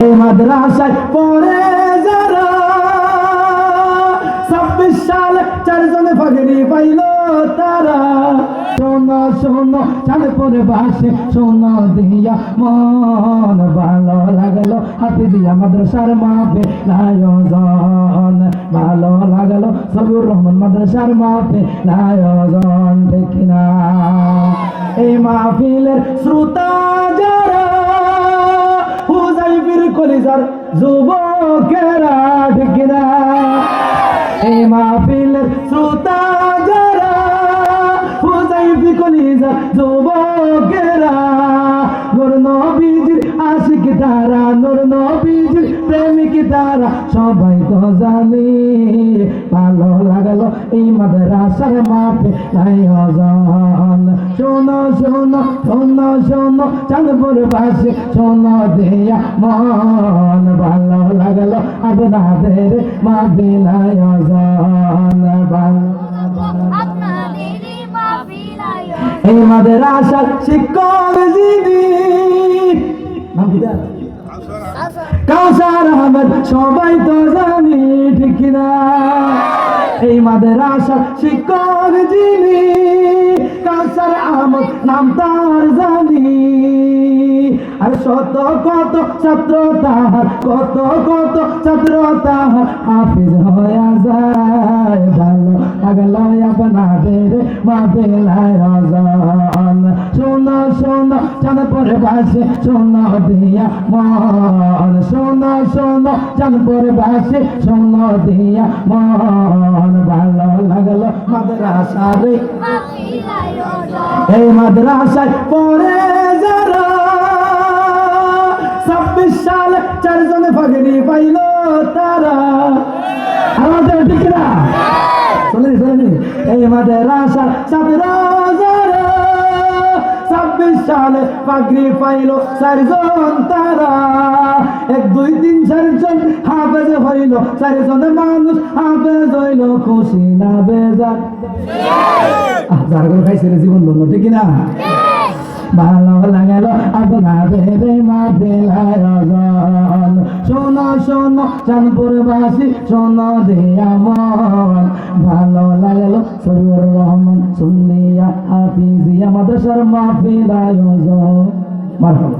মাদ্রাসায় পড়ে যারা ছাব্বিশ সালে চারজনে ফাগরি পাইল তারা। শোনো শোনো, চাঁদপুরে বাসে শোনো দিয়া মন ভালো লাগল। হাতে দিয়া মাদ্রাসার মাপে লায়োজন ভালো লাগল। সবুর রহমান মাদ্রাসার মাপে লায়োজন দেখিনা এই মাহফিলের শ্রোতা যারা কলিজার যুবকেরা ঢেকিনা এই মাহফিলের শ্রোতা প্রেমিক সবাই তো জানি ভালো লাগল এই মাদ্রাসার মাপে নাই অজন। শোনো শোনো শোনো শোনো চাঁদপুর পাশে শোনো দেয়া মন। ভালো লাগল আপনাদের মাপে নাই অজন। ভালো এই মাদ্রাসার শিক্ষক যিনি? কাউসার সবাই তো জানি, ঠিক না এই মাদ্রাসার শিক্ষক যিনি, কাউসার আহমদ নাম তার জানি। আর শত কত ছাত্র তাহার, কত কত ছাত্র তাহার, হাফিজ হয়ে যায়, ভালো লাগল আপনাদের শোনো শোনো চাঁদপুরে বাসে শোনো দিয়া মন শোনো শোনো চাঁদপুরে বাসে শোনো দিয়া মন। ভালো লাগল মাদ্রাসারে। মাহফিলায় এই মাদ্রাসায় পড়ে যারা চারজনে ফাগরি পাইল তারা। আমাদের ঠিক না? শোনেনি শোনেনি এই মাদ্রাসা ছাত্র পাগড়ি পাইল চারজন তারা। এক, দুই, তিন, চারজন হাফেজ হইল। চারজন মানুষ হাফেজ হইল। খুশি না বেজার। যার করে খাইছিল জীবন ধন্য ঠিক না ভালো লাগালো মা বাসী শোনো দেয়া মন ভালো লাগল হাফিজিয়া মাদ্রাসার মা বেলায়জন মারহাবা।